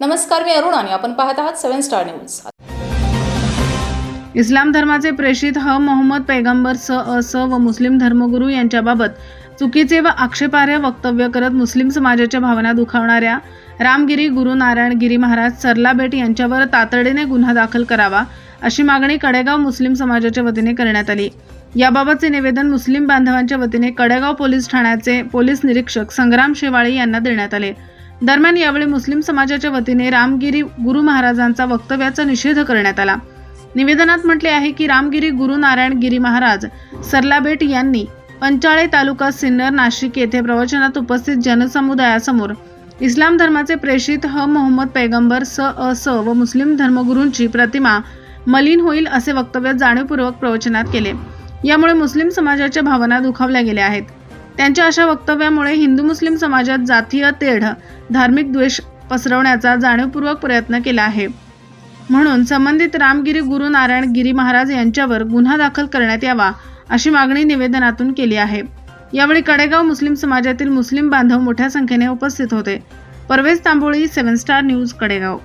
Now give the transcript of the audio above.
नमस्कार मी अरुण आणि आपण पाहत आहात सेव्हन स्टार न्यूज. इस्लाम धर्माचे प्रेषित ह. मोहम्मद पैगंबर स. अ. स. व मुस्लिम धर्मगुरू यांच्याबाबत चुकीचे व आक्षेपार्ह वक्तव्य करत मुस्लिम समाजाच्या भावना दुखावणाऱ्या रामगिरी गुरु नारायण गिरी महाराज सरलाबेट यांच्यावर तातडीने गुन्हा दाखल करावा अशी मागणी कडेगाव मुस्लिम समाजाच्या वतीने करण्यात आली. याबाबतचे निवेदन मुस्लिम बांधवांच्या वतीने कडेगाव पोलीस ठाण्याचे पोलीस निरीक्षक संग्राम शेवाळी यांना देण्यात आले. दरम्यान यावेळी मुस्लिम समाजाच्या वतीने रामगिरी गुरु महाराजांचा वक्तव्याचा निषेध करण्यात आला. निवेदनात म्हटले आहे की रामगिरी गुरु नारायण गिरी महाराज सरलाबेट यांनी पंचाळे तालुका सिन्नर नाशिक येथे प्रवचनात उपस्थित जनसमुदायासमोर इस्लाम धर्माचे प्रेषित ह. मोहम्मद पैगंबर स. अ. स. व मुस्लिम धर्मगुरूंची प्रतिमा मलिन होईल असे वक्तव्य जाणीवपूर्वक प्रवचनात केले. यामुळे मुस्लिम समाजाच्या भावना दुखावल्या गेल्या आहेत. त्यांच्या अशा वक्तव्यामुळे हिंदू मुस्लिम समाजात जातीय तेढ धार्मिक द्वेष पसरवण्याचा जाणीवपूर्वक प्रयत्न केला आहे. म्हणून संबंधित रामगिरी गुरु नारायण गिरी महाराज यांच्यावर गुन्हा दाखल करण्यात यावा अशी मागणी निवेदनातून केली आहे. यावेळी कडेगाव मुस्लिम समाजातील मुस्लिम बांधव मोठ्या संख्येने उपस्थित होते. Parvez Tamboli seven star news Kadegaon.